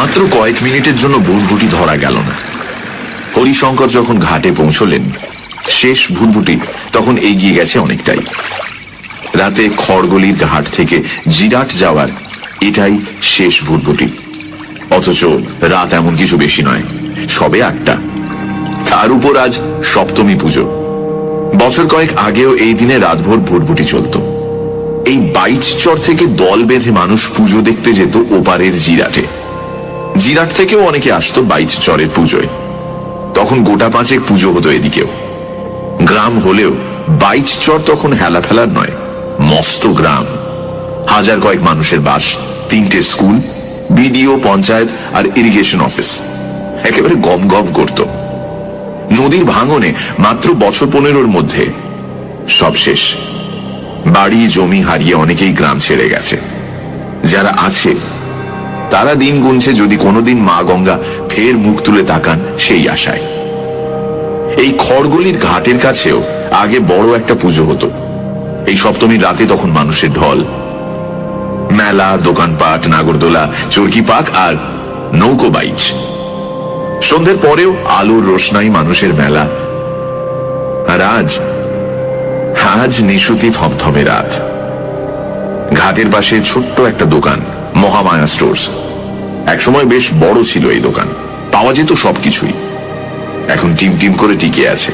মাত্র কয়েক মিনিটের জন্য ভুটভুটি ধরা গেল না। হরিশঙ্কর যখন ঘাটে পৌঁছলেন, শেষ ভুটভুটি তখন এগিয়ে গেছে অনেকটাই। রাতে খড়গলির ঘাট থেকে জিরাট যাওয়ার এটাই শেষ ভুটভুটি অথচ রাত এমন কিছু বেশি নয়, সবে আটটা। তার উপর আজ সপ্তমী পুজো। বছর কয়েক আগেও এই দিনে রাতভর ভুটভুটি চলত। এই বাইচ চর থেকে দল বেঁধে মানুষ পুজো দেখতে যেত ওপারের জিরাটে। জিরাট থেকেও অনেকে আসতো বাইচ চরের পুজোয়। তখন গোটা পাঁচেক পুজো হতো এদিকেও। গ্রাম হলেও বাইচ চর তখন হেলা ফেলার নয়, মস্ত গ্রাম। হাজার কয়েক মানুষের বাস, তিনটে স্কুল, বিডিও, পঞ্চায়েত আর ইরিগেশন অফিস। একেবারে গম গম করত। নদীর ভাঙনে মাত্র বছর পনেরোর মধ্যে সব শেষ। বাড়ি, জমি হারিয়ে অনেকেই গ্রাম ছেড়ে গেছে। যারা আছে তারা দিন গুনছে যদি কোনোদিন মা গঙ্গা ফের মুখ তুলে তাকান সেই আশায়। এই খড়গলির ঘাটের কাছেও আগে বড় একটা পুজো হতো। এই সপ্তমীর রাতে তখন মানুষের ঢল। মেলা, দোকানপাট, নাগরদোলা, চরকি পাক আর নৌকো বাইচ। সন্ধ্যের পরেও আলোর রোশনাই মানুষের মেলা। আর আজ আজ নিশুতি থমথমে রাত। ঘাটের পাশে ছোট্ট একটা দোকান, মহামায়া স্টোর্স। একসময় বেশ বড় ছিল এই দোকান। পাওয়া যেত সবকিছুই। এখন টিম টিম করে টিকে আছে।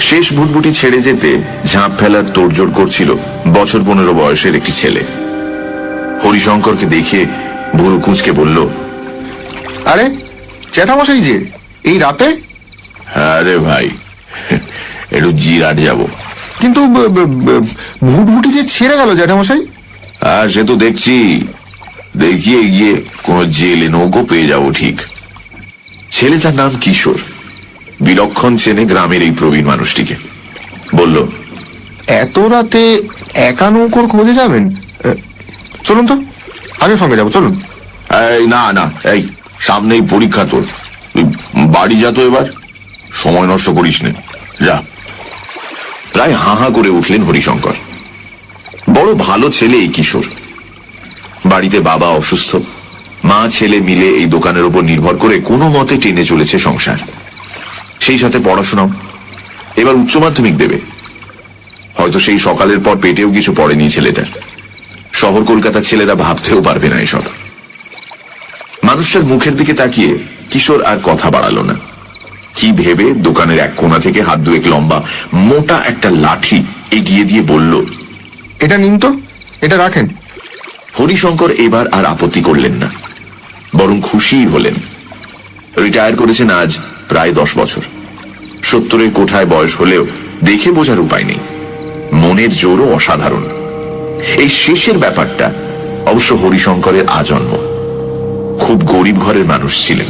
শেষ ভুটভুটি ছেড়ে যেতে ঝাঁপ ফেলার তোড়জোড় করছিল বছর পনেরো বয়সের একটি ছেলে। হরিশঙ্করকে দেখে ভুরু কুঁচকে বলল আরে জ্যাঠামশাই যে এই রাতে? আরে ভাই একটু জিরাট যাব। কিন্তু ভুটভুটি যে ছেড়ে গেল জ্যাঠামশাই আর সে তো দেখছি। দেখিয়ে গিয়ে কোন জেলে নৌকো পেয়ে যাব ঠিক। ছেলেটার নাম কিশোর। বিলক্ষণ চেনে গ্রামের এই প্রবীণ মানুষটিকে। বলল এত রাতে একা নৌকোর খোঁজে যাবেন? চলুন তো আমিও সঙ্গে যাব চলুন। এই না না এই সামনেই পরীক্ষা তোর। বাড়ি যা তো এবার। সময় নষ্ট করিস নে। যা। প্রায় হাঁ হাঁ করে উঠলেন হরিশঙ্কর। বড় ভালো ছেলে এই কিশোর। বাড়িতে বাবা অসুস্থ। মা, ছেলে মিলে এই দোকানের উপর নির্ভর করে কোনো মতে টেনে চলেছে সংসার। সেই সাথে পড়াশোনাও। এবার উচ্চ মাধ্যমিক দেবে। হয়তো সেই সকালের পর পেটেও কিছু পড়েনি ছেলেটার। শহর কলকাতার ছেলেরা ভাবতেও পারবে না এসব। মানুষটার মুখের দিকে তাকিয়ে কিশোর আর কথা বাড়ালো না। কি ভেবে দোকানের এক কোণা থেকে হাত দুয়েক লম্বা, মোটা একটা লাঠি এগিয়ে দিয়ে বলল, এটা নিন তো, এটা রাখেন। হরিশঙ্কর এবার আর আপত্তি করলেন না, বরং খুশিই হলেন। রিটায়ার করেছেন আজ প্রায় দশ বছর। সত্তরের কোঠায় বয়স হলেও দেখে বোঝার উপায় নেই। মনের জোরও অসাধারণ। এই শেষের ব্যাপারটা অবশ্য হরিশঙ্করের আজন্ম। খুব গরিব ঘরের মানুষ ছিলেন।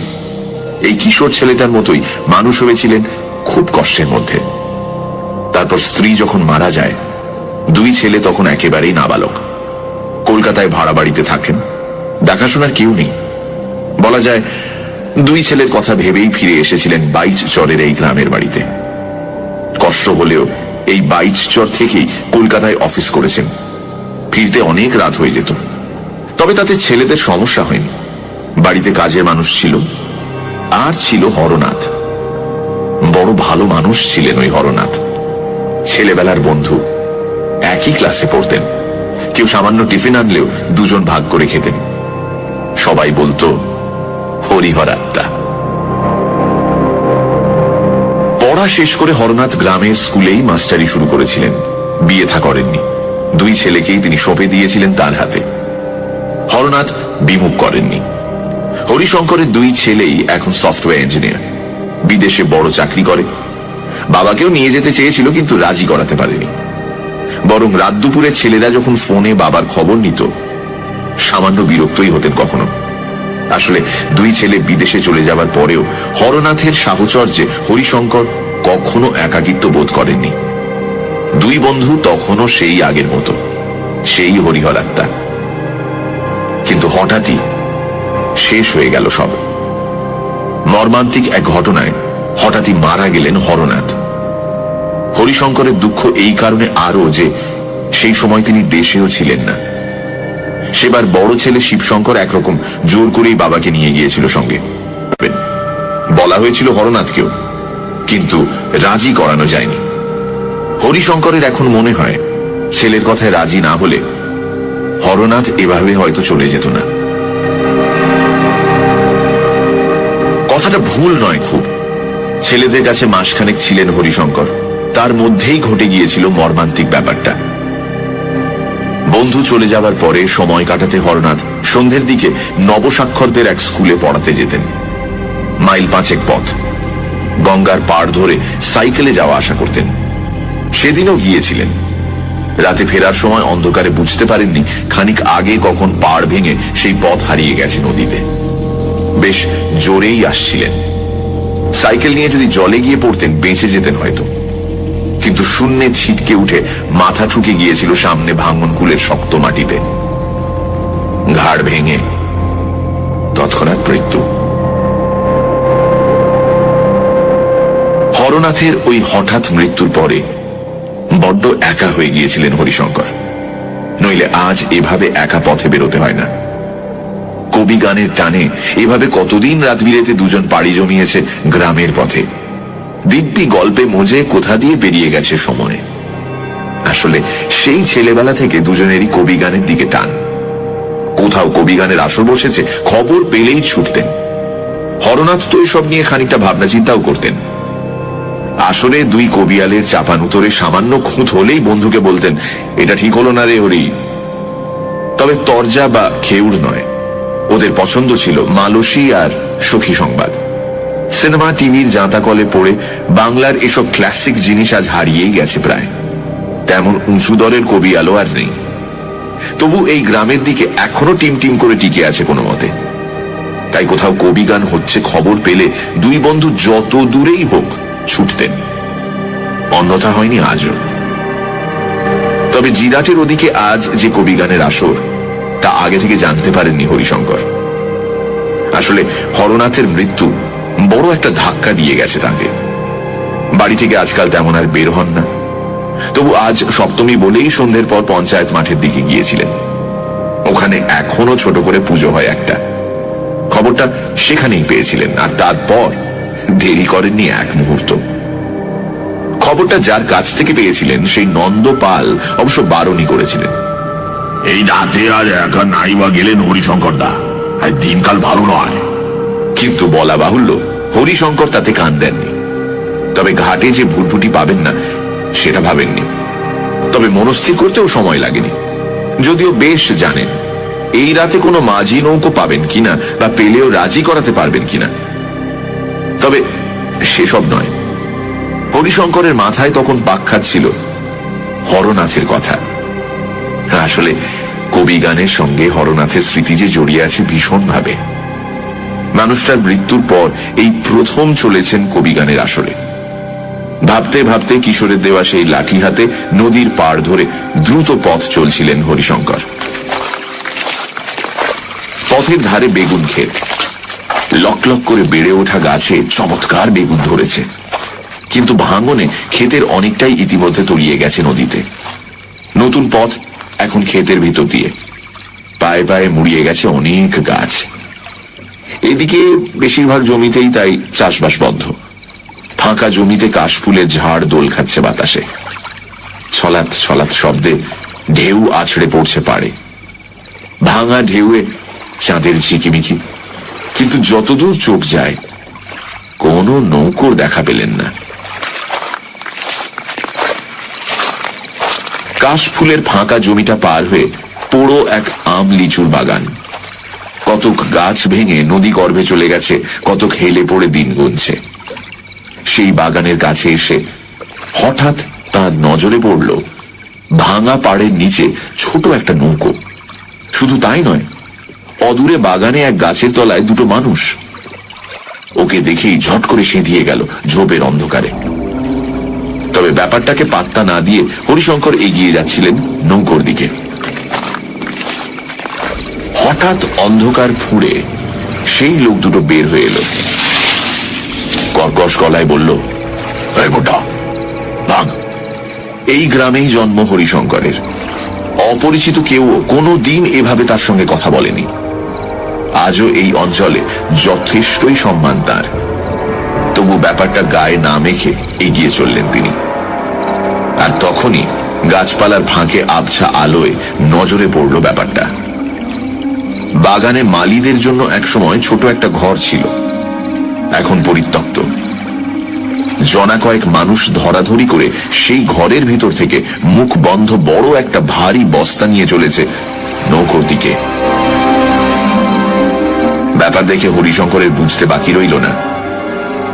এই কিশোর ছেলেটার মতোই মানুষ হয়েছিলেন খুব কষ্টের মধ্যে। তারপর স্ত্রী যখন মারা যায়, দুই ছেলে তখন একেবারেই নাবালক। কলকাতায় ভাড়া বাড়িতে থাকেন। দেখাশোনার কেউ নেই। বলা যায়, দুই ছেলের কথা ভেবেই ফিরে এসেছিলেন বাইচ চরের এই গ্রামের বাড়িতে। কষ্ট হলেও এই বাইচ চর থেকেই কলকাতায় অফিস করেছেন। ফিরতে অনেক রাত হয়ে যেত। তবে তাতে ছেলেদের সমস্যা হয়নি। বাড়িতে কাজের মানুষ ছিল। আর ছিল হরনাথ। বড় ভালো মানুষ ছিলেন ওই হরনাথ। ছেলেবেলার বন্ধু একই ক্লাসে পড়তেন। কেউ সামান্য টিফিন আনলেও দুজন ভাগ করে খেতেন। সবাই বলতো হরিহর আত্মা পড়া শেষ করে হরনাথ গ্রামের স্কুলেই মাস্টারি শুরু করেছিলেন। বিয়ে থা করেননি। দুই ছেলেকেই তিনি সঁপে দিয়েছিলেন তার হাতে। হরনাথ বিমুখ করেননি। হরিশঙ্করের দুই ছেলেই এখন সফটওয়্যার ইঞ্জিনিয়ার। বিদেশে বড় চাকরি করে। বাবাকেও নিয়ে যেতে চেয়েছিল, কিন্তু রাজি করাতে পারেনি। বরং রাত দুপুরে ছেলেরা যখন ফোনে বাবার খবর নিত, সামান্য বিরক্তই হতেন কখনো। আসলে দুই ছেলে বিদেশে চলে যাবার পরেও হরনাথের সাহচর্যে হরিশঙ্কর কখনো একাকিত্ব বোধ করেননি। দুই বন্ধু তখনও সেই আগের মতো, সেই হরিহর আত্মা। কিন্তু হঠাৎই শেষ হয়ে গেল সব। মর্মান্তিক এক ঘটনায় হঠাৎই মারা গেলেন হরনাথ। হরিশঙ্করের দুঃখ এই কারণে আরও যে সেই সময় তিনি দেশেও ছিলেন না। সেবার বড় ছেলে শিবশঙ্কর একরকম জোর করেই বাবাকে নিয়ে গিয়েছিল সঙ্গে। বলা হয়েছিল হরনাথকেও, কিন্তু রাজি করানো যায়নি। হরিশঙ্করের এখন মনে হয় ছেলের কথায় রাজি না হলে হরনাথ এভাবে হয়তো চলে যেত না। কথাটা ভুল নয় খুব। ছেলেদের কাছে মাসখানেক ছিলেন হরিশঙ্কর। তার মধ্যেই ঘটে গিয়েছিল মর্মান্তিক ব্যাপারটা। বন্ধু চলে যাবার পরে সময় কাটাতে হরনাথ সন্ধ্যের দিকে নবসাক্ষরদের এক স্কুলে পড়াতে যেতেন। মাইল পাঁচেক পথ। গঙ্গার পাড় ধরে সাইকেলে যাওয়া আসা করতেন। সেদিনও গিয়েছিলেন। রাতে ফেরার সময় অন্ধকারে বুঝতে পারেননি খানিক আগে কখন পাড় ভেঙে সেই পথ হারিয়ে গেছে নদীতে। বেশ জোরেই আসছিলেন। সাইকেল নিয়ে যদি জলে গিয়ে পড়তেন, বেঁচে যেতেন হয়তো। কিন্তু শূন্যে ছিটকে উঠে মাথা ঠুকে গিয়েছিল সামনে ভাঙনকুলের শক্ত মাটিতে। ঘাড় ভেঙে তৎক্ষণাৎ মৃত্যু। হরনাথের ওই হঠাৎ মৃত্যুর পরে বড্ড একা হয়ে গিয়েছিলেন হরিশঙ্কর। নইলে আজ এভাবে একা পথে বেরোতে হয় না। কবি গানের টানে এভাবে কতদিন রাত বিরেতে দুজন পাড়ি জমিয়েছে গ্রামের পথে। দিব্যি গল্পে মজে কোথা দিয়ে বেরিয়ে গেছে সময়? আসলে সেই ছেলেবেলা থেকে দুজনেরই কবি গানের দিকে টান। কোথাও কবি গানের আসর বসেছে, খবর পেলেই ছুটতেন। হরনাথ তো এসব নিয়ে খানিকটা ভাবনা চিন্তাও করতেন। আসলে দুই কবিয়ালের চাপান উতরে সামান্য খুঁত হলেই বন্ধুকে বলতেন, এটা ঠিক হলো না রে হরি। তবে তরজা বা খেউড় নয়। ওদের পছন্দ ছিল মালসী আর সখী সংবাদ। সিনেমা, টিভির জাঁতা কলে পড়ে বাংলার এসব ক্লাসিক জিনিস আজ হারিয়েই গেছে প্রায়। তেমন উঁচু দরের কবি আলো আর নেই। তবু এই গ্রামের দিকে এখনও টিম টিম করে টিকে আছে কোনো মতে। তাই কোথাও কবি গান হচ্ছে খবর পেলে দুই বন্ধু যত দূরেই হোক ছুটতেন। অন্যথা হয়নি আজও। তবে জিরাটের ওদিকে আজ যে কবি গানের আসর, তা আগে থেকে জানতে পারেননি হরিশঙ্কর। আসলে হরনাথের মৃত্যু বড় একটা ধাক্কা দিয়ে গেছে তাকে। বাড়ি থেকে আজকাল তেমন আর বের হন না। তবু আজ সপ্তমী বলেই সন্ধ্যের পর পঞ্চায়েত মাঠের দিকে গিয়েছিলেন। ওখানে এখনও ছোট করে পুজো হয় একটা। খবরটা সেখানেই পেয়েছিলেন, আর তারপর দেরি করেননি এক মুহূর্ত। খবরটা যার কাছ থেকে পেয়েছিলেন, সেই নন্দ পাল অবশ্য বারণই করেছিলেন। এই রাতে আর একা নাই বা গেলেন হরিশঙ্কর দা আর দিনকাল ভালো নয়। কিন্তু বলা বাহুল্য, হরিশঙ্কর তাতে কান দেননি। তবে ঘাটে যে ভুটভুটি পাবেন না, সেটা ভাবেননি। তবে মনস্থির করতেও সময় লাগেনি। যদিও বেশ জানেন, এই রাতে কোনো মাঝি নৌকো পাবেন কিনা বা পেলেও রাজি করাতে পারবেন কিনা। তবে সেসব নয়। হরিশঙ্করের মাথায় তখন পাক খাচ্ছিল হরনাথের কথা। আসলে কবি গানের সঙ্গে হরনাথের স্মৃতি যে জড়িয়ে আছে ভীষণভাবে। মানুষটার মৃত্যুর পর এই প্রথম চলেছেন কবি গানের আসরে। ভাবতে ভাবতে কিশোরের দেওয়া সেই লাঠি হাতে নদীর পাড় ধরে দ্রুত পথ চলছিলেন হরিশঙ্কর। পথের ধারে বেগুন ক্ষেত। লক লক করে বেড়ে ওঠা গাছে চমৎকার বেগুন ধরেছে। কিন্তু ভাঙনে ক্ষেতের অনেকটাই ইতিমধ্যে তলিয়ে গেছে নদীতে। নতুন পথ এখন ক্ষেতের ভিতর দিয়ে। পায়ে পায়ে মুড়িয়ে গেছে অনেক গাছ। এদিকে বেশিরভাগ জমিতেই তাই চাষবাস বন্ধ। ফাঁকা জমিতে কাশফুলের ঝাড় দোল খাচ্ছে বাতাসে। ছলাৎ ছলাৎ শব্দে ঢেউ আছড়ে পড়ছে পাড়ে। ভাঙা ঢেউয়ে চাঁদের ঝিকিমিকি। কিন্তু যতদূর চোখ যায়, কোনো নৌকোর দেখা পেলেন না। কাশফুলের ফাঁকা জমিটা পার হয়ে পোড়ো এক আম লিচুর বাগান। কতক গাছ ভেঙে নদী গর্ভে চলে গেছে, কতক হেলে পড়ে দিন গুনছে। সেই বাগানের কাছে এসে হঠাৎ তার নজরে পড়ল, ভাঙা পাড়ের নিচে ছোট একটা নৌকো। শুধু তাই নয়, অদূরে বাগানে এক গাছের তলায় দুটো মানুষ। ওকে দেখেই ঝট করে সেঁধিয়ে গেল ঝোপের অন্ধকারে। তবে ব্যাপারটাকে পাত্তা না দিয়ে হরিশঙ্কর এগিয়ে যাচ্ছিলেন নৌকোর দিকে। হঠাৎ অন্ধকার ফুঁড়ে সেই লোক দুটো বের হয়ে এলো। কর্কশ গলায় বলল, এই গ্রামেই জন্ম হরিশঙ্করের। অপরিচিত কেউ কোনো দিন এভাবে তার সঙ্গে কথা বলেনি। আজও এই অঞ্চলে যথেষ্টই সম্মান তার। তবু ব্যাপারটা গায়ে না মেখে এগিয়ে চললেন তিনি। আর তখনই গাছপালার ফাঁকে আবছা আলোয় নজরে পড়ল ব্যাপারটা। বাগানে মালিদের জন্য একসময় ছোট একটা ঘর ছিল। এখন পরিত্যক্ত। জনা কয়েক মানুষ ধরাধরি করে সেই ঘরের ভিতর থেকে মুখ বন্ধ বড় একটা ভারী বস্তা নিয়ে চলেছে নৌকোর দিকে। ব্যাপার দেখে হরিশঙ্করের বুঝতে বাকি রইল না।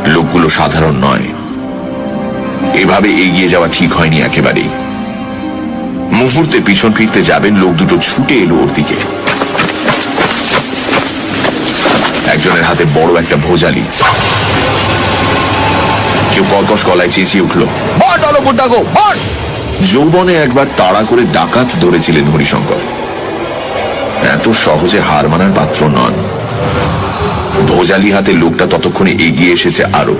লোকগুলো সাধারণ নয়। এভাবে এগিয়ে যাওয়া ঠিক হয়নি একেবারেই। মুহূর্তে পিছন ফিরতে যাবেন, লোক দুটো ছুটে এলো ওর দিকে। একজনের হাতে বড় একটা ভোজালি। কেউ কর্কশ গলায় চেঁচিয়ে উঠল যৌবনে একবার তাড়া করে ডাকাত ধরেছিলেন হরিশঙ্কর। এত সহজে হার মানার পাত্র নন। ভোজালি হাতে লোকটা ততক্ষণে এগিয়ে এসেছে আরও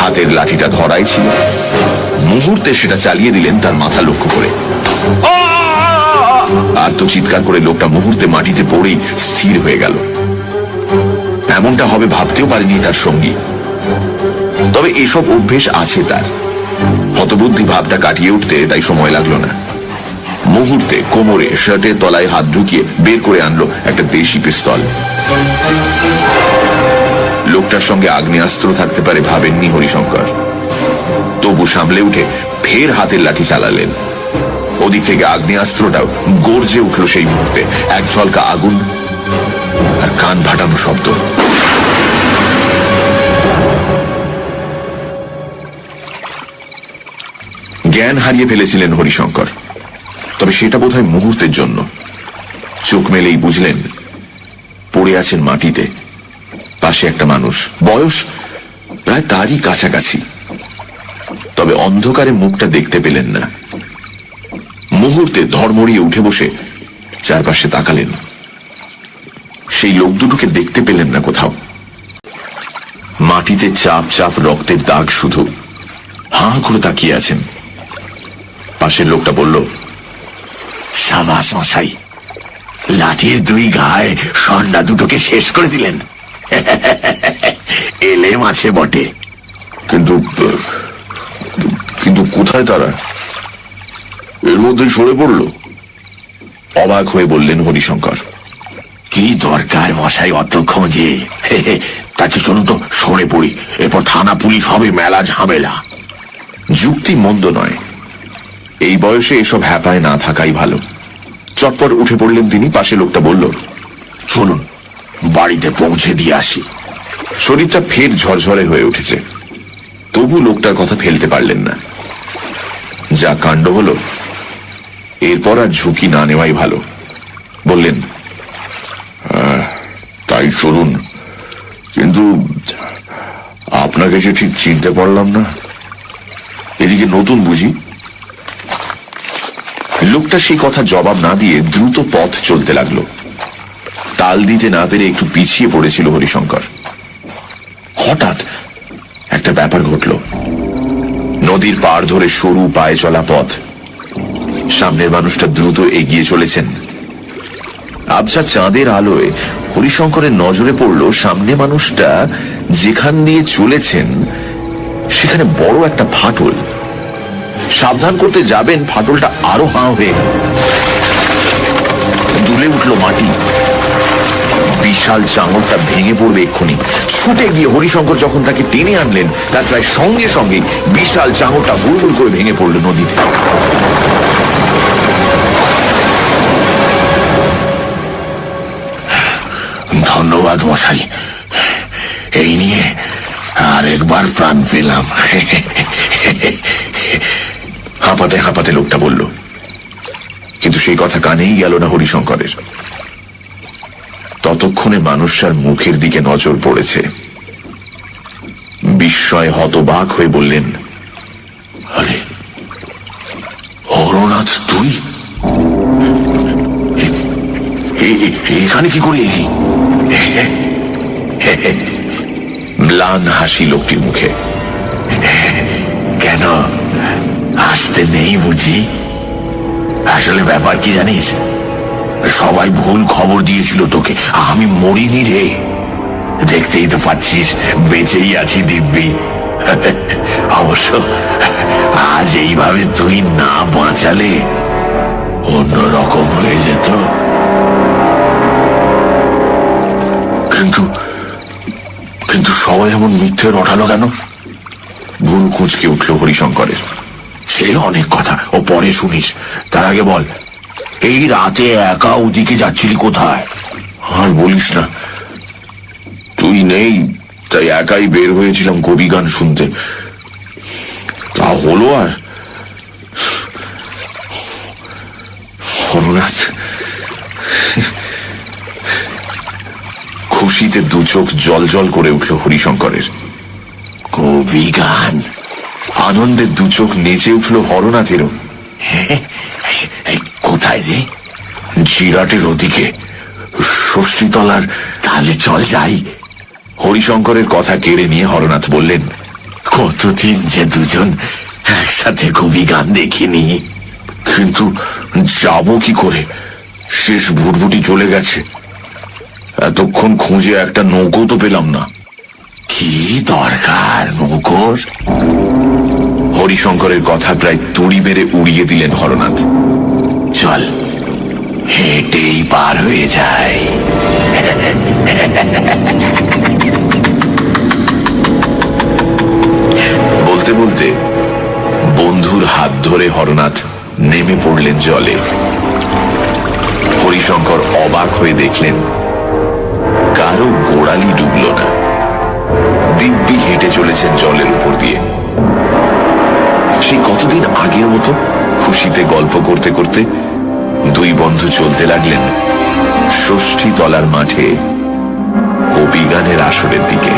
হাতের লাঠিটা ধরাই ছিল। মুহূর্তে সেটা চালিয়ে দিলেন তার মাথা লক্ষ্য করে। আর তো চিৎকার করে লোকটা মুহূর্তে মাটিতে পড়েই স্থির হয়ে গেল। এমনটা হবে ভাবতেও পারেনি তার সঙ্গী। তবে এসব অভ্যেস আছে তার। হতবুদ্ধি ভাবটা কাটিয়ে উঠতে তাই সময় লাগল না। মুহূর্তে কোমরে শার্টের তলায় হাত ঢুকিয়ে বের করে আনলো একটা দেশি পিস্তল। লোকটার সঙ্গে আগ্নেয়াস্ত্র থাকতে পারে ভাবেননি হরিশঙ্কর। তবু সামলে উঠে ফের হাতের লাঠি চালালেন। ওদিক থেকে আগ্নেয়াস্ত্রটাও গর্জে উঠল সেই মুহূর্তে। এক ঝলকা আগুন আর কান ভাটানো শব্দ। জ্ঞান হারিয়ে ফেলেছিলেন হরিশঙ্কর। তবে সেটা বোধহয় মুহূর্তের জন্য। চোখ মেলেই বুঝলেন, পড়ে আছেন মাটিতে। পাশে একটা মানুষ। বয়স প্রায় তারই কাছাকাছি। তবে অন্ধকারে মুখটা দেখতে পেলেন না। মুহূর্তে ধর্মড়িয়ে উঠে বসে চারপাশে তাকালেন। সেই লোক দুটোকে দেখতে পেলেন না কোথাও। মাটিতে চাপ চাপ রক্তের দাগ শুধু হাঁ করে তাকিয়ে আছেন। পাশের লোকটা বলল সাবাস মশাই লাঠির দুই গায়ে সন্ধ্যা দুটোকে শেষ করে দিলেন। এলে মাছে বটে। কিন্তু কিন্তু কোথায় তারা? এর মধ্যে সরে পড়ল। অবাক হয়ে বললেন হরিশঙ্কর কি দরকার মশাই অত খোঁজে তাকে চলুন তো সরে পড়ি। এরপর থানা পুলিশ হবে মেলা ঝামেলা। যুক্তি মন্দ নয়। এই বয়সে এসব হ্যাপায় না থাকাই ভালো। চটপট উঠে পড়লেন তিনি, পাশে লোকটা বলল, চলুন, বাড়িতে পৌঁছে দিয়ে আসি। শরীরটা ফের ঝরঝরে হয়ে উঠেছে। তবু লোকটার কথা ফেলতে পারলেন না। যা কাণ্ড হলো, এরপর আর ঝুঁকি না নেওয়াই ভালো। বললেন তাই চলুন, কিন্তু আপনাকে যে ঠিক চিনতে পারলাম না। এদিকে নতুন বুঝি লোকটা সেই কথা জবাব না দিয়ে দ্রুত পথ চলতে লাগল। তাল দিতে না পেরে একটু পিছিয়ে পড়েছিল হরিশঙ্কর। হঠাৎ একটা ব্যাপার ঘটল। নদীর পাড় ধরে সরু পায়ে চলা পথ। সামনের মানুষটা দ্রুত এগিয়ে চলেছেন। আবছা চাঁদের আলোয় হরিশঙ্করের নজরে পড়ল সামনে মানুষটা যেখান দিয়ে চলেছেন, সেখানে বড় একটা ফাটল। সাবধান করতে যাবেন, ফাটলটা আরও হাঁ হয়ে গেল। দুলে উঠল মাটি। বিশাল চাঙরটা ভেঙে পড়বে এক্ষুনি। ছুটে গিয়ে হরিশঙ্কর যখন তাকে টেনে আনলেন, তার প্রায় সঙ্গে সঙ্গে বিশাল চাঙরটা বুলবুল করে ভেঙে পড়ল নদীতে। ধন্যবাদ মশাই। এই নিয়ে আরেকবার প্রাণ পেলাম। হাঁপাতে হাঁপাতে লোকটা বলল, কিন্তু সেই কথা কানেই গেল না হরিশঙ্করের। ততক্ষণে মানুষটার মুখের দিকে নজর পড়েছে। বিস্ময় হতবাক হয়ে বললেন, আরে হরনাথ তুই? এখানে কি করে এলি? ম্লান হাসি লোকটির মুখে। কেন? আসতে নেই বুঝি? আসলে ব্যাপার কি জানিস? সবাই ভুল খবর দিয়েছিল তোকে। আমি মরিনি রে। দেখতেই তো পাচ্ছিস, বেঁচেই আছি দিব্যি। অবশ্য আজ এইভাবে তুই না বাঁচালে অন্যরকম হয়ে যেত। কিন্তু কিন্তু সবাই এমন মিথ্যে রটালো কেন? ভুল কুঁচকে উঠল হরিশঙ্করের। সে অনেক কথা। ও পরে শুনিস। তার আগে বল এই রাতে একা ওদিকে যাচ্ছিলি কোথায়? আর বলিস না। তুই নেই তাই একাই বের হয়েছিলাম কবি গান শুনতে। তা হলো আর। হরনাথ খুশিতে দু চোখ জল জল করে উঠল হরিশঙ্করের। কবি গান? আনন্দে দু চোখ নেচে উঠল হরনাথেরও। কোথায় রে? জিরাটের ওদিকে। ষষ্ঠীতলার তাহলে চল যাই। হরিশঙ্করের কথা কেড়ে নিয়ে হরনাথ বললেন কতদিন যে দুজন একসাথে কবি গান দেখিনি। কিন্তু যাব কি করে? শেষ ভুটভুটি চলে গেছে। এতক্ষণ খুঁজে একটা নৌকো তো পেলাম না। কি দরকার নৌকোর হরিশঙ্করের কথা প্রায় তুড়ি বেড়ে উড়িয়ে দিলেন হরনাথ। চল, হেঁটেই পার হয়ে যায় বলতে বলতে বন্ধুর হাত ধরে হরনাথ নেমে পড়লেন জলে। হরিশঙ্কর অবাক হয়ে দেখলেন, কারও গোড়ালি ডুবল না। দিব্যি হেঁটে চলেছেন জলের উপর দিয়ে। সেই কতদিন আগের মতো খুশিতে গল্প করতে করতে দুই বন্ধু চলতে লাগলেন ষষ্ঠী তলার মাঠে কবি গানের আসরের দিকে।